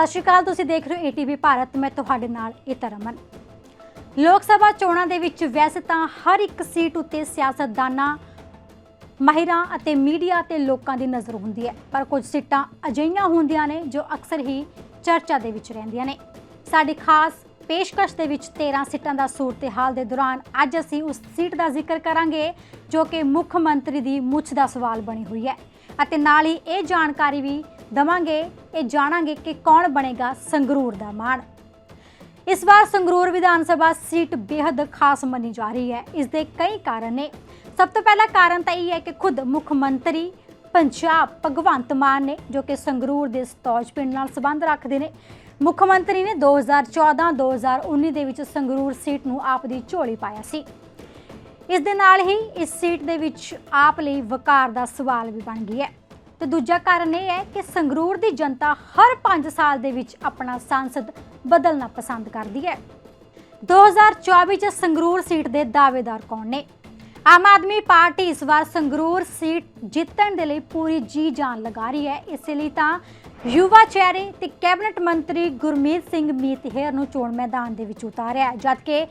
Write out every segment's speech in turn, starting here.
ਸਤਿ ਸ਼੍ਰੀ ਅਕਾਲ, ਤੁਸੀਂ ਦੇਖ ਰਹੇ ਹੋ ਏਟੀਵੀ ਭਾਰਤ, ਮੈਂ ਤੁਹਾਡੇ ਨਾਲ ਇਤਰਮਨ ਲੋਕ ਸਭਾ ਚੋਣਾਂ ਦੇ ਵਿੱਚ ਵੈਸੇ ਤਾਂ ਹਰ ਇੱਕ ਸੀਟ ਉੱਤੇ ਸਿਆਸਤਦਾਨਾਂ, ਮਾਹਿਰਾਂ ਅਤੇ ਮੀਡੀਆ ਤੇ ਲੋਕਾਂ ਦੀ ਨਜ਼ਰ ਹੁੰਦੀ ਹੈ, ਪਰ ਕੁਝ ਸੀਟਾਂ ਅਜਿਹੀਆਂ ਹੁੰਦੀਆਂ ਨੇ ਜੋ ਅਕਸਰ ਹੀ ਚਰਚਾ ਦੇ ਵਿੱਚ ਰਹਿੰਦੀਆਂ ਨੇ। ਸਾਡੀ ਖਾਸ ਪੇਸ਼ਕਸ਼ ਦੇ ਵਿੱਚ 13 ਸੀਟਾਂ ਦਾ ਸੂਰਤ-ਹਾਲ ਦੇ ਦੌਰਾਨ ਅੱਜ ਅਸੀਂ ਉਸ ਸੀਟ ਦਾ ਜ਼ਿਕਰ ਕਰਾਂਗੇ, ਜੋ ਕਿ ਮੁੱਖ ਮੰਤਰੀ ਦੀ ਮੁੱਛ ਦਾ ਸਵਾਲ ਬਣੀ ਹੋਈ ਹੈ। ਅਤੇ ਨਾਲ ਹੀ ਇਹ ਜਾਣਕਾਰੀ ਵੀ ਦਵਾਂਗੇ, ਇਹ ਜਾਣਾਂਗੇ ਕਿ ਕੌਣ ਬਣੇਗਾ ਸੰਗਰੂਰ ਦਾ ਮਾਣ। ਇਸ ਵਾਰ ਸੰਗਰੂਰ ਵਿਧਾਨ ਸਭਾ ਸੀਟ ਬੇहद ਖਾਸ ਮੰਨੀ ਜਾ ਰਹੀ ਹੈ। ਇਸ ਦੇ ਕਈ ਕਾਰਨ ਨੇ। ਸਭ ਤੋਂ ਪਹਿਲਾ ਕਾਰਨ ਤਾਂ ਇਹ ਹੈ ਕਿ ਖੁਦ ਮੁੱਖ ਮੰਤਰੀ ਪੰਜਾਬ ਭਗਵੰਤ ਮਾਨ ਨੇ, ਜੋ ਕਿ ਸੰਗਰੂਰ ਦੇ ਸਤੌਜ ਪਿੰਡ ਨਾਲ ਸੰਬੰਧ ਰੱਖਦੇ ਨੇ, ਮੁੱਖ ਮੰਤਰੀ ਨੇ 2014-2019 ਦੇ ਵਿੱਚ ਸੰਗਰੂਰ ਸੀਟ ਨੂੰ ਆਪ ਦੀ ਝੋਲੀ ਪਾਇਆ ਸੀ। ਇਸ ਦੇ ਨਾਲ ਹੀ ਇਸ ਸੀਟ ਦੇ ਵਿੱਚ ਆਪ ਲਈ ਵਕਾਰ ਦਾ ਸਵਾਲ ਵੀ ਬਣ ਗਈ ਹੈ। ਤੇ ਦੂਜਾ ਕਾਰਨ ਇਹ ਹੈ ਕਿ ਸੰਗਰੂਰ ਦੀ ਜਨਤਾ ਹਰ 5 ਸਾਲ ਦੇ ਵਿੱਚ ਆਪਣਾ ਸੰਸਦ ਬਦਲਣਾ ਪਸੰਦ ਕਰਦੀ ਹੈ। 2024 ਚ ਸੰਗਰੂਰ ਸੀਟ ਦੇ ਦਾਅਵੇਦਾਰ ਕੌਣ ਨੇ? ਆਮ ਆਦਮੀ ਪਾਰਟੀ ਇਸ ਵਾਰ ਸੰਗਰੂਰ ਸੀਟ ਜਿੱਤਣ ਦੇ ਲਈ ਪੂਰੀ ਜੀ ਜਾਨ ਲਗਾ ਰਹੀ ਹੈ। ਇਸੇ ਲਈ ਤਾਂ ਯੁਵਾ ਚਿਹਰੇ ਤੇ ਕੈਬਨਿਟ ਮੰਤਰੀ ਗੁਰਮੀਤ ਸਿੰਘ ਮੀਤਹਿਰ ਨੂੰ ਚੋਣ ਮੈਦਾਨ ਦੇ ਵਿੱਚ ਉਤਾਰਿਆ ਜਦਕਿ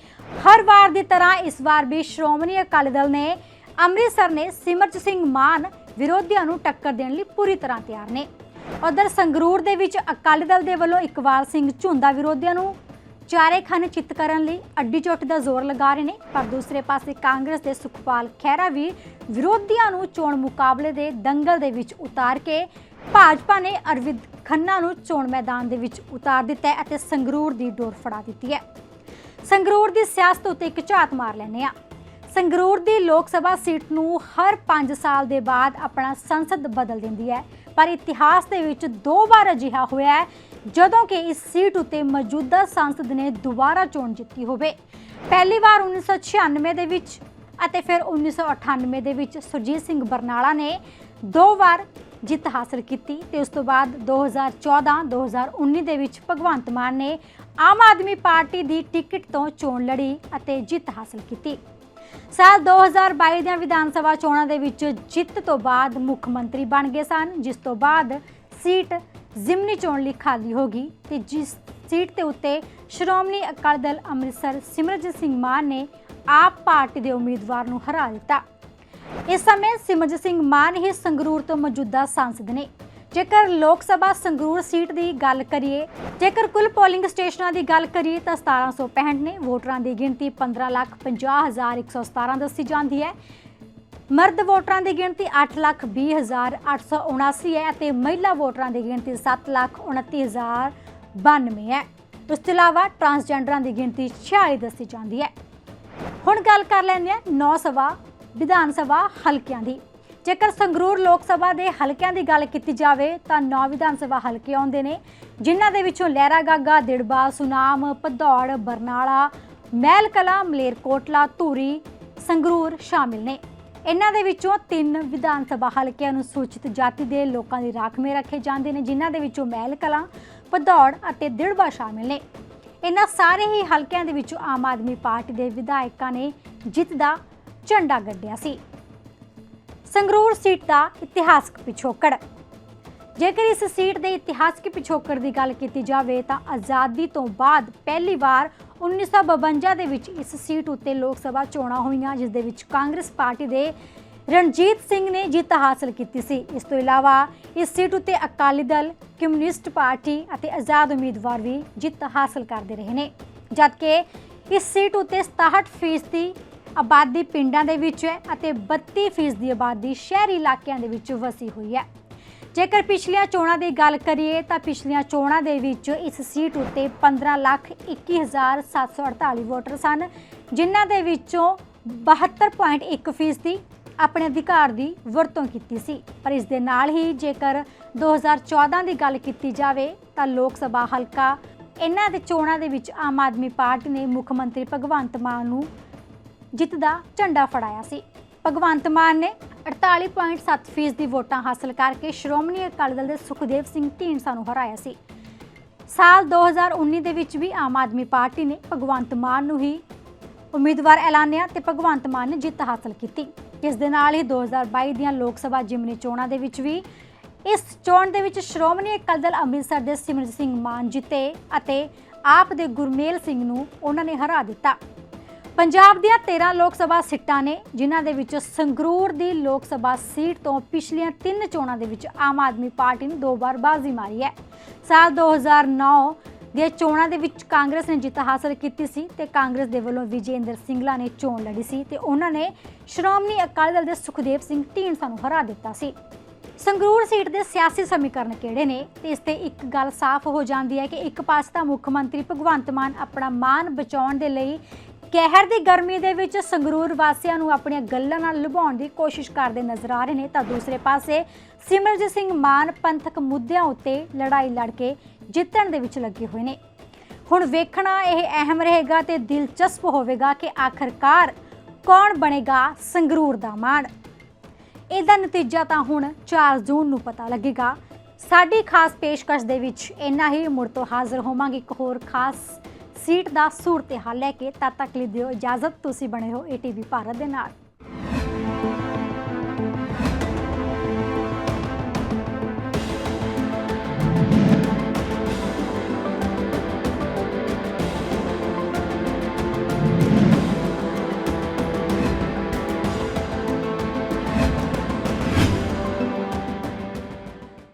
ਹਰ ਵਾਰ ਦੀ ਤਰ੍ਹਾਂ ਇਸ ਵਾਰ ਵੀ ਸ਼੍ਰੋਮਣੀ ਅਕਾਲੀ ਦਲ ਨੇ ਅੰਮ੍ਰਿਤਸਰ ਨੇ ਸਿਮਰਜ ਸਿੰਘ ਮਾਨ ਵਿਰੋਧੀਆਂ ਨੂੰ ਟੱਕਰ ਦੇਣ ਲਈ ਪੂਰੀ ਤਰ੍ਹਾਂ ਤਿਆਰ ਨੇ। ਉਧਰ ਸੰਗਰੂਰ ਦੇ ਵਿੱਚ ਅਕਾਲੀ ਦਲ ਦੇ ਵੱਲੋਂ ਇਕਬਾਲ ਸਿੰਘ ਝੁੰਦਾ ਵਿਰੋਧੀਆਂ ਨੂੰ ਚਾਰੇ ਖਾਨੇ ਚਿੱਤ ਕਰਨ ਲਈ ਅੱਡੀ ਚੋਟੀ ਦਾ ਜ਼ੋਰ ਲਗਾ ਰਹੇ ਨੇ, ਪਰ ਦੂਸਰੇ ਪਾਸੇ ਕਾਂਗਰਸ ਦੇ ਸੁਖਪਾਲ ਖਹਿਰਾ ਵੀ ਵਿਰੋਧੀਆਂ ਨੂੰ ਚੋਣ ਮੁਕਾਬਲੇ ਦੇ ਦੰਗਲ ਦੇ ਵਿੱਚ ਉਤਾਰ ਕੇ ਭਾਜਪਾ ਨੇ ਅਰਵਿੰਦ ਖੰਨਾ ਨੂੰ ਚੋਣ ਮੈਦਾਨ ਦੇ ਵਿੱਚ ਉਤਾਰ ਦਿੱਤਾ ਅਤੇ ਸੰਗਰੂਰ ਦੀ ਡੋਰ ਫੜਾ ਦਿੱਤੀ ਹੈ। ਸੰਗਰੂਰ ਦੀ ਸਿਆਸਤ ਉੱਤੇ ਇੱਕ ਝਾਤ ਮਾਰ ਲੈਨੇ ਆ ਸੰਗਰੂਰ ਦੀ ਲੋਕ ਸਭਾ ਸੀਟ ਨੂੰ ਹਰ 5 ਸਾਲ ਦੇ ਬਾਅਦ ਆਪਣਾ ਸੰਸਦ ਬਦਲ ਦਿੰਦੀ ਹੈ। ਪਰ ਇਤਿਹਾਸ ਦੇ ਵਿੱਚ ਦੋ ਵਾਰ ਅਜਿਹਾ ਹੋਇਆ ਹੈ, ਜਦੋਂ ਕਿ ਇਸ ਸੀਟ ਉੱਤੇ ਮੌਜੂਦਾ ਸੰਸਦ ਨੇ ਦੁਬਾਰਾ ਚੋਣ ਜਿੱਤੀ ਹੋਵੇ। ਪਹਿਲੀ ਵਾਰ 1996 ਦੇ ਵਿੱਚ ਅਤੇ ਫਿਰ 1998 ਦੇ ਵਿੱਚ ਸੁਰਜੀਤ ਸਿੰਘ ਬਰਨਾਲਾ ਨੇ ਦੋ ਵਾਰ ਜਿੱਤ ਹਾਸਲ ਕੀਤੀ ਤੇ ਉਸ ਤੋਂ ਬਾਅਦ 2014 2019 ਦੇ ਵਿੱਚ ਭਗਵੰਤ ਮਾਨ ਨੇ ਆਮ ਆਦਮੀ ਪਾਰਟੀ ਦੀ ਟਿਕਟ ਤੋਂ ਚੋਣ ਲੜੀ ਅਤੇ ਜਿੱਤ ਹਾਸਲ ਕੀਤੀ। ਸਾਲ 2022 ਦੀਆਂ ਵਿਧਾਨ ਸਭਾ ਚੋਣਾਂ ਦੇ ਵਿੱਚ ਜਿੱਤ ਤੋਂ ਬਾਅਦ ਮੁੱਖ ਮੰਤਰੀ ਬਣ ਗਏ ਸਨ, ਜਿਸ ਤੋਂ ਬਾਅਦ ਸੀਟ ਜ਼ਿਮਨੀ ਚੋਣ ਲਈ ਖਾਲੀ ਹੋ ਗਈ ਤੇ ਜਿਸ ਸੀਟ ਤੇ ਉੱਤੇ ਸ਼੍ਰੋਮਣੀ ਅਕਾਲੀ ਦਲ ਅੰਮ੍ਰਿਤਸਰ ਸਿਮਰਜੀਤ ਸਿੰਘ ਮਾਨ ਨੇ ਆਪ ਪਾਰਟੀ ਦੇ ਉਮੀਦਵਾਰ ਨੂੰ ਹਰਾ ਦਿੱਤਾ। ਇਸ ਸਮੇਂ ਸਿਮਰਜੀਤ ਸਿੰਘ ਮਾਨ ਹੀ ਸੰਗਰੂਰ ਤੋਂ ਮੌਜੂਦਾ ਸਾਂਸਦ ਨੇ। ਜੇਕਰ ਲੋਕ ਸਭਾ ਸੰਗਰੂਰ ਸੀਟ ਦੀ ਗੱਲ ਕਰੀਏ ਜੇਕਰ ਕੁੱਲ ਪੋਲਿੰਗ ਸਟੇਸ਼ਨਾਂ ਦੀ ਗੱਲ ਕਰੀਏ ਤਾਂ 1765 ਨੇ ਵੋਟਰਾਂ ਦੀ ਗਿਣਤੀ 15,50,117 ਦੱਸੀ ਜਾਂਦੀ ਹੈ। ਮਰਦ ਵੋਟਰਾਂ ਦੀ ਗਿਣਤੀ 8,20,879 ਹੈ ਅਤੇ ਮਹਿਲਾ ਵੋਟਰਾਂ ਦੀ ਗਿਣਤੀ 7,29,092 ਹੈ। ਇਸ ਤੋਂ ਇਲਾਵਾ ਟਰਾਂਸਜੈਂਡਰਾਂ ਦੀ ਗਿਣਤੀ 46 ਦੱਸੀ ਜਾਂਦੀ ਹੈ। ਹੁਣ ਗੱਲ ਕਰ ਲੈਂਦੇ ਹਾਂ ਨੌ ਸਭਾ ਵਿਧਾਨ ਸਭਾ ਹਲਕਿਆਂ ਦੀ। ਜੇਕਰ ਸੰਗਰੂਰ ਲੋਕ ਸਭਾ ਦੇ ਹਲਕਿਆਂ ਦੀ ਗੱਲ ਕੀਤੀ ਜਾਵੇ ਤਾਂ ਨੌ ਵਿਧਾਨ ਸਭਾ ਹਲਕੇ ਆਉਂਦੇ ਨੇ, ਜਿਨ੍ਹਾਂ ਦੇ ਵਿੱਚੋਂ ਲਹਿਰਾ ਗਾਗਾ, ਦਿੜਬਾ, ਸੁਨਾਮ, ਭਦੌੜ, ਬਰਨਾਲਾ ਮਹਿਲ ਕਲਾਂ ਮਲੇਰਕੋਟਲਾ, ਧੂਰੀ, ਸੰਗਰੂਰ ਸ਼ਾਮਿਲ ਨੇ। ਇਹਨਾਂ ਦੇ ਵਿੱਚੋਂ ਤਿੰਨ ਵਿਧਾਨ ਸਭਾ ਹਲਕਿਆਂ ਨੂੰ ਸੂਚਿਤ ਜਾਤੀ ਦੇ ਲੋਕਾਂ ਦੀ ਰਾਖਵੇਂ ਰੱਖੇ ਜਾਂਦੇ ਨੇ, ਜਿਨ੍ਹਾਂ ਦੇ ਵਿੱਚੋਂ ਮਹਿਲ ਕਲਾਂ ਭਦੌੜ ਅਤੇ ਦਿੜਬਾ ਸ਼ਾਮਿਲ ਨੇ। ਇਹਨਾਂ ਸਾਰੇ ਹੀ ਹਲਕਿਆਂ ਦੇ ਵਿੱਚੋਂ ਆਮ ਆਦਮੀ ਪਾਰਟੀ ਦੇ ਵਿਧਾਇਕਾਂ ਨੇ ਜਿੱਤ ਦਾ ਝੰਡਾ ਗੱਡਿਆ ਸੀ। ਸੰਗਰੂਰ ਸੀਟ ਦਾ ਇਤਿਹਾਸਕ ਪਿਛੋਕੜ। ਜੇਕਰ ਇਸ ਸੀਟ ਦੇ ਇਤਿਹਾਸਕ ਪਿਛੋਕੜ ਦੀ ਗੱਲ ਕੀਤੀ ਜਾਵੇ ਤਾਂ ਆਜ਼ਾਦੀ ਤੋਂ ਬਾਅਦ ਪਹਿਲੀ ਵਾਰ 1952 ਦੇ ਵਿੱਚ ਇਸ ਸੀਟ ਉੱਤੇ ਲੋਕ ਸਭਾ ਚੋਣਾਂ ਹੋਈਆਂ, ਜਿਸ ਦੇ ਵਿੱਚ ਕਾਂਗਰਸ ਪਾਰਟੀ ਦੇ ਰਣਜੀਤ ਸਿੰਘ ਨੇ ਜਿੱਤ ਹਾਸਲ ਕੀਤੀ ਸੀ। ਇਸ ਤੋਂ ਇਲਾਵਾ ਇਸ ਸੀਟ ਉੱਤੇ ਅਕਾਲੀ ਦਲ, ਕਮਿਊਨਿਸਟ ਪਾਰਟੀ ਅਤੇ ਆਜ਼ਾਦ ਉਮੀਦਵਾਰ ਵੀ ਜਿੱਤ ਹਾਸਲ ਕਰਦੇ ਰਹੇ ਨੇ। ਜਦਕਿ ਇਸ ਸੀਟ ਉੱਤੇ 67% ਆਬਾਦੀ ਪਿੰਡਾਂ ਦੇ ਵਿੱਚ ਹੈ ਅਤੇ 32% ਦੀ ਆਬਾਦੀ ਸ਼ਹਿਰੀ ਇਲਾਕਿਆਂ ਦੇ ਵਿੱਚ ਵਸੀ ਹੋਈ ਹੈ। ਜੇਕਰ ਪਿਛਲੀਆਂ ਚੋਣਾਂ ਦੀ ਗੱਲ ਕਰੀਏ ਤਾਂ ਪਿਛਲੀਆਂ ਚੋਣਾਂ ਦੇ ਵਿੱਚ ਇਸ ਸੀਟ ਉੱਤੇ 1521748 ਵੋਟਰ ਸਨ, ਜਿਨ੍ਹਾਂ ਦੇ ਵਿੱਚੋਂ 72.1% ਦੀ ਆਪਣੇ ਅਧਿਕਾਰ ਦੀ ਵਰਤੋਂ ਕੀਤੀ ਸੀ। ਪਰ ਇਸ ਦੇ ਨਾਲ ਹੀ ਜੇਕਰ 2014 ਦੀ ਗੱਲ ਕੀਤੀ ਜਾਵੇ ਤਾਂ ਲੋਕ ਸਭਾ ਹਲਕਾ ਇਹਨਾਂ ਦੇ ਚੋਣਾਂ ਦੇ ਵਿੱਚ ਆਮ ਆਦਮੀ ਪਾਰਟੀ ਨੇ ਮੁੱਖ ਮੰਤਰੀ ਭਗਵੰਤ ਮਾਨ ਨੂੰ ਜਿੱਤ ਦਾ ਝੰਡਾ ਫੜਾਇਆ ਸੀ। ਭਗਵੰਤ ਮਾਨ ਨੇ 48.7% ਦੀ ਵੋਟਾਂ ਹਾਸਲ ਕਰਕੇ ਸ਼੍ਰੋਮਣੀ ਅਕਾਲੀ ਦਲ ਦੇ ਸੁਖਦੇਵ ਸਿੰਘ ਢੀਂਡਸਾ ਨੂੰ ਹਰਾਇਆ ਸੀ। ਸਾਲ 2019 ਦੇ ਵਿੱਚ ਵੀ ਆਮ ਆਦਮੀ ਪਾਰਟੀ ਨੇ ਭਗਵੰਤ ਮਾਨ ਨੂੰ ਹੀ ਉਮੀਦਵਾਰ ਐਲਾਨਿਆ ਤੇ ਭਗਵੰਤ ਮਾਨ ਨੇ ਜਿੱਤ ਹਾਸਲ ਕੀਤੀ। ਇਸ ਦੇ ਨਾਲ ਹੀ 2022 ਦੀਆਂ ਲੋਕ ਸਭਾ ਜਿਮਨੀ ਚੋਣਾਂ ਦੇ ਵਿੱਚ ਵੀ ਇਸ ਚੋਣ ਦੇ ਵਿੱਚ ਸ਼੍ਰੋਮਣੀ ਅਕਾਲੀ ਦਲ ਅੰਮ੍ਰਿਤਸਰ ਦੇ ਸਿਮਰਜੀਤ ਸਿੰਘ ਮਾਨ ਜਿੱਤੇ ਅਤੇ ਆਪ ਦੇ ਗੁਰਮੇਲ ਸਿੰਘ ਨੂੰ ਉਹਨਾਂ ਨੇ ਹਰਾ ਦਿੱਤਾ। ਪੰਜਾਬ ਦੀਆਂ 13 ਲੋਕ ਸਭਾ ਸੀਟਾਂ ਨੇ, ਜਿਨ੍ਹਾਂ ਦੇ ਵਿੱਚ ਸੰਗਰੂਰ ਦੀ ਲੋਕ ਸਭਾ ਸੀਟ ਤੋਂ ਪਿਛਲੀਆਂ ਤਿੰਨ ਚੋਣਾਂ ਦੇ ਵਿੱਚ ਆਮ ਆਦਮੀ ਪਾਰਟੀ ਨੇ ਦੋ ਵਾਰ ਬਾਜ਼ੀ ਮਾਰੀ ਹੈ। ਸਾਲ 2009 ਦੀਆਂ ਚੋਣਾਂ ਦੇ ਵਿੱਚ ਕਾਂਗਰਸ ਨੇ ਜਿੱਤ ਹਾਸਲ ਕੀਤੀ ਸੀ ਤੇ ਕਾਂਗਰਸ ਦੇ ਵੱਲੋਂ ਵਿਜੇਂਦਰ ਸਿੰਗਲਾ ਨੇ ਚੋਣ ਲੜੀ ਸੀ ਤੇ ਉਹਨਾਂ ਨੇ ਸ਼੍ਰੋਮਣੀ ਅਕਾਲੀ ਦਲ ਦੇ ਸੁਖਦੇਵ ਸਿੰਘ ਢੀਂਡਸਾ ਨੂੰ ਹਰਾ ਦਿੱਤਾ ਸੀ। ਸੰਗਰੂਰ ਸੀਟ ਦੇ ਸਿਆਸੀ ਸਮੀਕਰਨ ਕਿਹੜੇ ਨੇ? ਤੇ ਇਸ ਤੇ ਇੱਕ ਗੱਲ ਸਾਫ਼ ਹੋ ਜਾਂਦੀ ਹੈ ਕਿ ਇੱਕ ਪਾਸੇ ਤਾਂ ਮੁੱਖ ਮੰਤਰੀ ਭਗਵੰਤ ਮਾਨ ਆਪਣਾ ਮਾਨ ਬਚਾਉਣ ਦੇ ਲਈ ਕਹਿਰ ਦੀ ਗਰਮੀ ਦੇ ਵਿੱਚ ਸੰਗਰੂਰ ਵਾਸੀਆਂ ਨੂੰ ਆਪਣੀਆਂ ਗੱਲਾਂ ਨਾਲ ਲੁਭਾਉਣ ਦੀ ਕੋਸ਼ਿਸ਼ ਕਰਦੇ ਨਜ਼ਰ ਆ ਰਹੇ ਨੇ। ਤਾਂ ਦੂਸਰੇ ਪਾਸੇ, ਸਿਮਰਜੀਤ ਸਿੰਘ ਮਾਨ ਪੰਥਕ ਮੁੱਦਿਆਂ ਉੱਤੇ ਲੜਾਈ ਲੜ ਕੇ ਜਿੱਤਣ ਦੇ ਵਿੱਚ ਲੱਗੇ ਹੋਏ ਨੇ। ਹੁਣ ਵੇਖਣਾ ਇਹ ਅਹਿਮ ਰਹੇਗਾ ਤੇ ਦਿਲਚਸਪ ਹੋਵੇਗਾ ਕਿ ਆਖਰਕਾਰ ਕੌਣ ਬਣੇਗਾ ਸੰਗਰੂਰ ਦਾ ਮਾਣ। ਇਹਦਾ ਨਤੀਜਾ ਤਾਂ ਹੁਣ 4 ਜੂਨ ਨੂੰ ਪਤਾ ਲੱਗੇਗਾ। ਸਾਡੀ ਖਾਸ ਪੇਸ਼ਕਸ਼ ਦੇ ਵਿੱਚ ਇੰਨਾ ਹੀ, ਮੁੜ ਤੋਂ ਹਾਜ਼ਰ ਹੋਵਾਂਗੇ ਇੱਕ ਹੋਰ ਖਾਸ ਸੀਟ ਦਾ ਸੂਰਤ ਹਾਲ ਲੈ ਕੇ ਤਦ ਤੱਕ ਲਈ ਦਿਓ ਇਜਾਜ਼ਤ। ਤੁਸੀਂ ਬਣੇ ਹੋ ਏਟੀਵੀ ਭਾਰਤ ਦੇ ਨਾਲ।